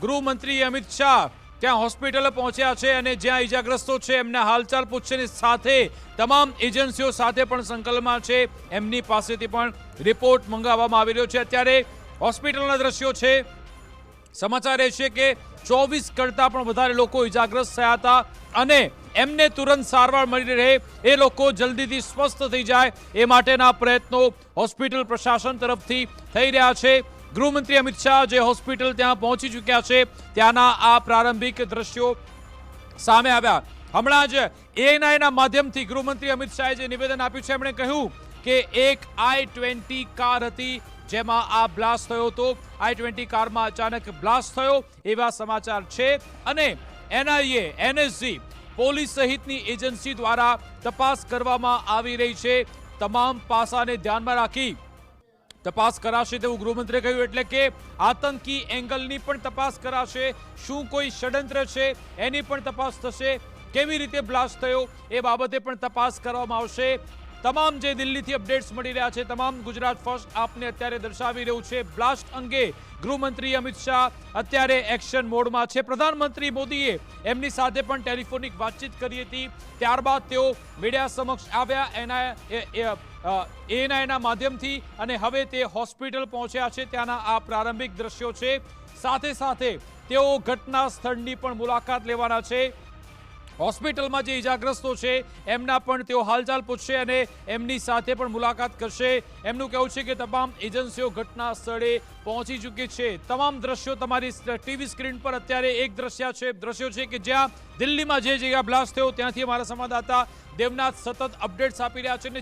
ગૃહમંત્રી અમિત શાહ ત્યાં હોસ્પિટલ પહોંચ્યા છે અને જ્યાં ઈજાગ્રસ્તો છે, એમના હાલચાલ પૂછવાની સાથે તમામ એજન્સીઓ સાથે પણ સંકલનમાં છે. એમની પાસેથી પણ રિપોર્ટ મંગાવવામાં આવી રહ્યો છે. અત્યારે હોસ્પિટલના દ્રશ્યો છે. સમાચાર એ છે કે ચોવીસ કરતાં પણ વધારે લોકો ઇજાગ્રસ્ત થયા હતા અને એમને તુરંત સારવાર મળી રહે. એ લોકો જલ્દીથી સ્વસ્થ થઈ જાય. એ માટેના પ્રયત્નો હોસ્પિટલ પ્રશાસન તરફથી થઈ રહ્યા છે. ગૃહમંત્રી અમિત શાહ જે હોસ્પિટલ ત્યાં પહોંચી ચૂક્યા છે, ત્યાંના આ પ્રારંભિક દ્રશ્યો સામે આવ્યા. હમણાં જ એએનઆઈના માધ્યમથી ગૃહમંત્રી અમિત શાહે જે નિવેદન આપ્યું છે, એમણે કહ્યું કે એક આઈ ટ્વેન્ટી કાર હતી જેમાં આ બ્લાસ્ટ થયો હતો. આઈ ટ્વેન્ટી કારમાં અચાનક બ્લાસ્ટ થયો, એવા સમાચાર છે. અને એનઆઈએ એનએસજી પોલીસ સહિતની એજન્સી દ્વારા તપાસ કરવામાં આવી રહી છે. તમામ પાસાને ધ્યાનમાં રાખી તપાસ કરાશે તેવું ગૃહમંત્રીએ કહ્યું, એટલે કે આતંકી એંગલની પણ તપાસ કરાશે, શું કોઈ ષડયંત્ર છે, એની પણ તપાસ થશે, કેવી રીતે બ્લાસ્ટ થયો, એ બાબતે પણ તપાસ કરવામાં આવશે. તમામ જે દિલ્હીથી અપડેટ્સ મળી રહ્યા છે, તમામ ગુજરાત ફર્સ્ટ આપને અત્યારે દર્શાવી રહ્યું છે. બ્લાસ્ટ અંગે ગૃહમંત્રી અમિત શાહ અત્યારે એક્શન મોડમાં છે. પ્રધાનમંત્રી મોદીએ એમની સાથે પણ ટેલિફોનિક વાતચીત કરી હતી. ત્યારબાદ તેઓ મીડિયા સમક્ષ આવ્યા એના એએનઆઈના માધ્યમથી અને હવે તે હોસ્પિટલ પહોંચ્યા છે. ત્યાંના આ પ્રારંભિક દ્રશ્યો છે. સાથે સાથે તેઓ ઘટના સ્થળની પણ મુલાકાત લેવાના છે. હોસ્પિટલમાં જે ઇજાગ્રસ્તો છે, એમના પણ તેઓ હાલચાલ પૂછશે અને એમની સાથે પણ મુલાકાત કરશે. એમનું કહેવું છે કે તમામ એજન્સીઓ ઘટના સ્થળે પહોંચી ચૂકી છે. તમામ દ્રશ્યો તમારી ટીવી સ્ક્રીન પર અત્યારે એક દ્રશ્ય છે, દ્રશ્યો છે કે જ્યાં દિલ્હીમાં જે જગ્યા બ્લાસ્ટ થયો, ત્યાંથી અમારા સંવાદદાતા દેવનાથ સતત અપડેટ્સ આપી રહ્યા છે